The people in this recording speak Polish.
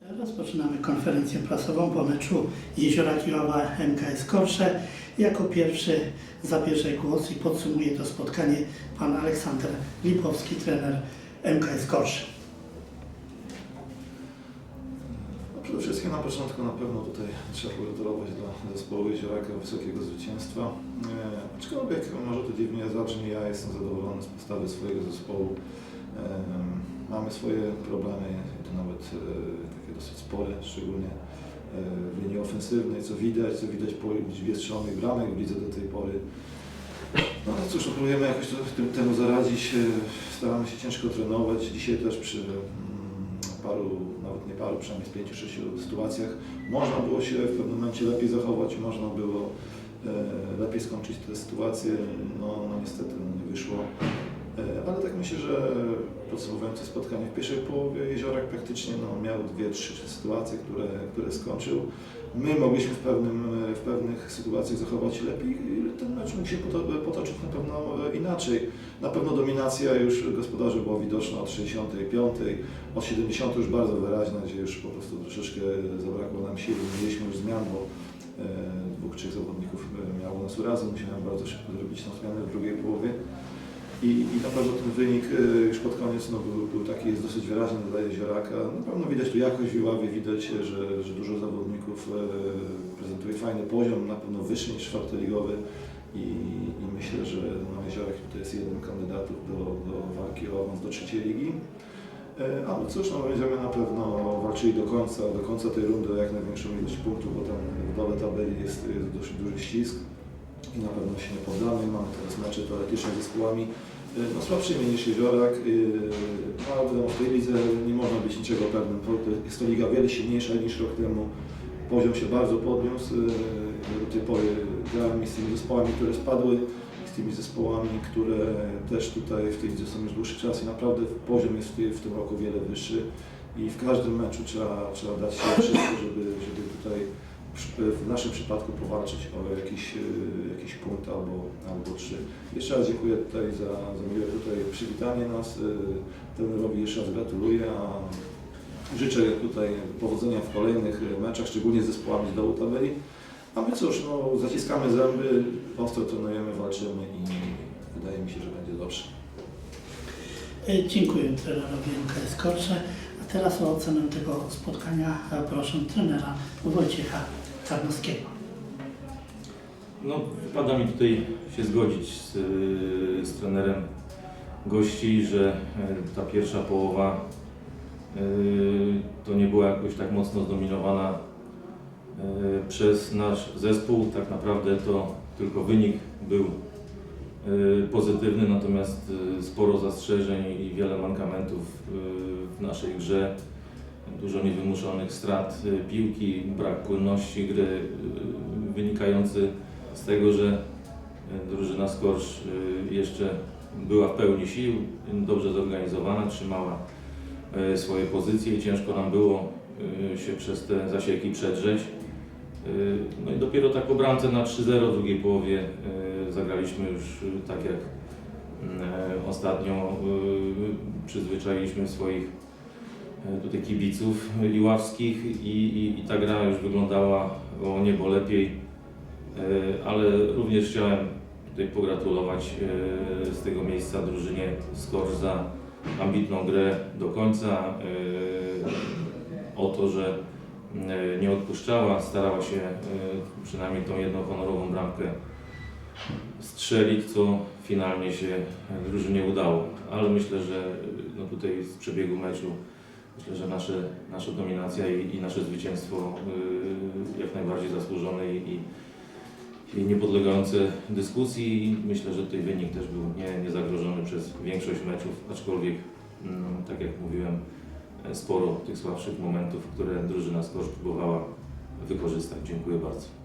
Rozpoczynamy konferencję prasową po meczu Jeziorak Iława MKS Korsze. Jako pierwszy zabierze głos i podsumuje to spotkanie pan Aleksander Lipowski, trener MKS Korsze. No przede wszystkim na początku na pewno tutaj trzeba pogratulować dla zespołu Jezioraka wysokiego zwycięstwa. E, aczkolwiek może to dziwnie zabrzmi, ja jestem zadowolony z postawy swojego zespołu. E, mamy swoje problemy, to nawet e, takie dosyć spore, szczególnie e, w linii ofensywnej, co widać, co widać po liczbie strzelonych bramek w do tej pory. No ale cóż, próbujemy jakoś to, tym, temu zaradzić, e, staramy się ciężko trenować. Dzisiaj też przy mm, paru, nawet nie paru, przynajmniej z pięciu, sześciu sytuacjach można było się w pewnym momencie lepiej zachować, można było lepiej skończyć te sytuacje, no, no niestety no, nie wyszło. E, ale tak myślę, że podsumowując spotkanie w pierwszej połowie Jeziorak praktycznie no, miał dwie, trzy sytuacje, które, które skończył. My mogliśmy w, pewnym, w pewnych sytuacjach zachować lepiej i ten mecz mógł się poto- potoczyć na pewno e, inaczej. Na pewno dominacja już gospodarzy była widoczna od 65, od 70 już bardzo wyraźna, gdzie już po prostu troszeczkę zabrakło nam siły, mieliśmy już zmian, bo e, dwóch, trzech zawodników miało nas urazy, musiałem bardzo szybko zrobić tą zmianę w drugiej połowie. I, I na pewno ten wynik e, już pod koniec no, był, był taki, jest dosyć wyraźny dla Jezioraka. Na pewno widać tu jakość w Iławie, widać, że, że dużo zawodników e, prezentuje fajny poziom, na pewno wyższy niż czwartoligowy. I, I myślę, że no, Jeziorak tutaj jest jednym kandydatów do, do walki o awans do trzeciej ligi. E, Ale cóż, no, będziemy na pewno walczyli do końca, do końca tej rundy o jak największą ilość punktów, bo tam w dole tabeli jest, jest duży ścisk i na pewno się nie poddamy. Mamy teraz mecze teoretyczne z zespołami e, no, słabszymi niż Jeziorak, e, no, ale w tej lidze nie można być niczego pewnym. Jest to liga wiele silniejsza niż rok temu. Poziom się bardzo podniósł. e, Do tej pory grałem z tymi zespołami, które spadły, z tymi zespołami, które też tutaj w tej lidze są już dłuższy czas i naprawdę poziom jest w, tym roku wiele wyższy i w każdym meczu trzeba, trzeba dać się wszystko, żeby, żeby tutaj w naszym przypadku powalczyć o jakiś, e, jakiś punkt albo, albo trzy. Jeszcze raz dziękuję tutaj za, za miłe tutaj przywitanie nas. e, Trenerowi jeszcze raz gratuluję, a życzę tutaj powodzenia w kolejnych meczach, szczególnie z zespołami z dołu tabeli. A my cóż, no, zaciskamy zęby, ostro trenujemy, walczymy i wydaje mi się, że będzie dobrze. E, Dziękuję trenerowi MKS Korsze. Teraz o ocenę tego spotkania e, proszę trenera Wojciecha Czarnowskiego. No, wypada mi tutaj się zgodzić z, z trenerem gości, że y, ta pierwsza połowa y, to nie była jakoś tak mocno zdominowana y, przez nasz zespół. Tak naprawdę to tylko wynik był pozytywny, natomiast y, sporo zastrzeżeń i wiele mankamentów y, w naszej grze. Dużo niewymuszonych strat y, piłki, brak płynności gry y, wynikający z tego, że drużyna Skorsz jeszcze była w pełni sił, dobrze zorganizowana, trzymała swoje pozycje i ciężko nam było się przez te zasieki przedrzeć. No i dopiero tak po bramce na 3-0 w drugiej połowie zagraliśmy już e, tak jak e, ostatnio e, przyzwyczailiśmy swoich tutaj kibiców iławskich i, i, i ta gra już wyglądała o niebo lepiej. Ale również chciałem tutaj pogratulować z tego miejsca drużynie Skor za ambitną grę do końca, o to, że nie odpuszczała, starała się przynajmniej tą jedną honorową bramkę strzelić, co finalnie się drużynie udało. Ale myślę, że no tutaj z przebiegu meczu myślę, że nasze, nasza dominacja i, i nasze zwycięstwo e, jak najbardziej zasłużone i, i niepodlegające dyskusji. Myślę, że tutaj wynik też był nie, niezagrożony przez większość meczów, aczkolwiek, mm, tak jak mówiłem, sporo tych słabszych momentów, które drużyna Skorz próbowała wykorzystać. Dziękuję bardzo.